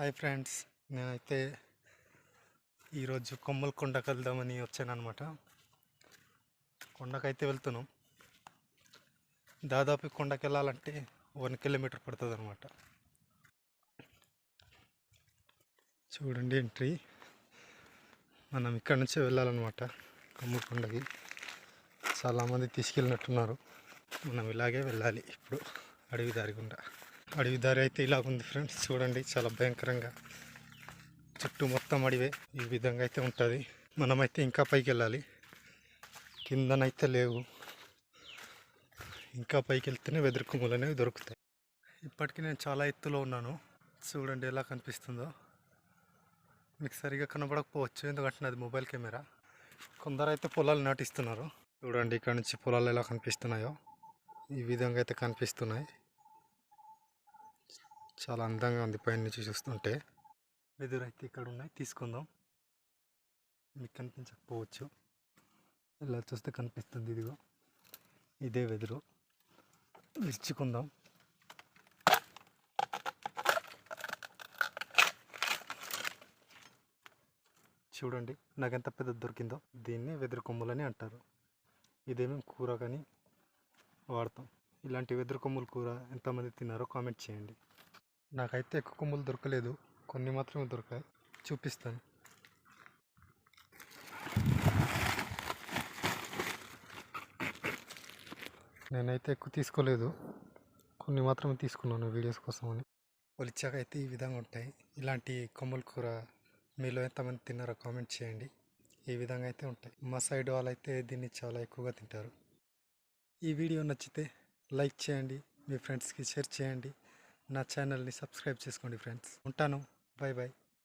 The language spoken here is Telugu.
హాయ్ ఫ్రెండ్స్ నేనైతే ఈరోజు కొమ్మల కొండకు వెళ్దామని వచ్చాను అనమాట కొండకైతే వెళ్తున్నాం. దాదాపు ఈ కొండకి వెళ్ళాలంటే వన్ కిలోమీటర్ పడుతుంది అనమాట చూడండి ఎంట్రీ. మనం ఇక్కడ నుంచే వెళ్ళాలన్నమాట కొమ్మల కొండకి. చాలామంది తీసుకెళ్ళినట్టున్నారు. మనం ఇలాగే వెళ్ళాలి ఇప్పుడు అడవి దారి గుండా. అడవి దారి అయితే ఇలా ఉంది ఫ్రెండ్స్. చూడండి చాలా భయంకరంగా. చుట్టూ మొత్తం అడివే. ఈ విధంగా అయితే ఉంటుంది. మనమైతే ఇంకా పైకి వెళ్ళాలి. కిందనైతే లేవు. ఇంకా పైకి వెళ్తేనే వెదురు కొమ్ములు అనేవి దొరుకుతాయి. ఇప్పటికీ నేను చాలా ఎత్తులో ఉన్నాను. చూడండి ఎలా కనిపిస్తుందో. మీకు సరిగా కనబడకపోవచ్చు ఎందుకంటే నాది మొబైల్ కెమెరా. కొందరు అయితే పొలాలు నాటిస్తున్నారు. చూడండి ఇక్కడ నుంచి పొలాలు ఎలా కనిపిస్తున్నాయో. ఈ విధంగా అయితే కనిపిస్తున్నాయి. చాలా అందంగా ఉంది పైన నుంచి చూస్తుంటే. వెదురు అయితే ఇక్కడ ఉన్నాయి. తీసుకుందాం. మీకు కనిపించకపోవచ్చు. ఇలా చూస్తే కనిపిస్తుంది ఇదిగో. ఇదే వెదురు. విరుచుకుందాం. చూడండి నాకు ఎంత పెద్ద దొరికిందో. దీన్ని వెదురు కొమ్ములని అంటారు. ఇదేమేం కూర కానీ వాడతాం. ఇలాంటి వెదురు కొమ్ముల కూర ఎంతమంది తిన్నారో కామెంట్ చేయండి. నాకైతే ఎక్కువ కొమ్ములు దొరకలేదు. కొన్ని మాత్రమే దొరకాయి. చూపిస్తాను. నేనైతే ఎక్కువ తీసుకోలేదు. కొన్ని మాత్రమే తీసుకున్నాను వీడియోస్ కోసమని. ఒలిచాక అయితే ఈ విధంగా ఉంటాయి. ఇలాంటి కొమ్మల కూర మీలో ఎంతమంది తిన్నారో కామెంట్ చేయండి. ఈ విధంగా అయితే ఉంటాయి. మా సైడ్ వాళ్ళైతే దీన్ని చాలా ఎక్కువగా తింటారు. ఈ వీడియో నచ్చితే లైక్ చేయండి. మీ ఫ్రెండ్స్కి షేర్ చేయండి. నా ఛానల్ని సబ్స్క్రైబ్ చేసుకోండి ఫ్రెండ్స్. ఉంటాను. Bye bye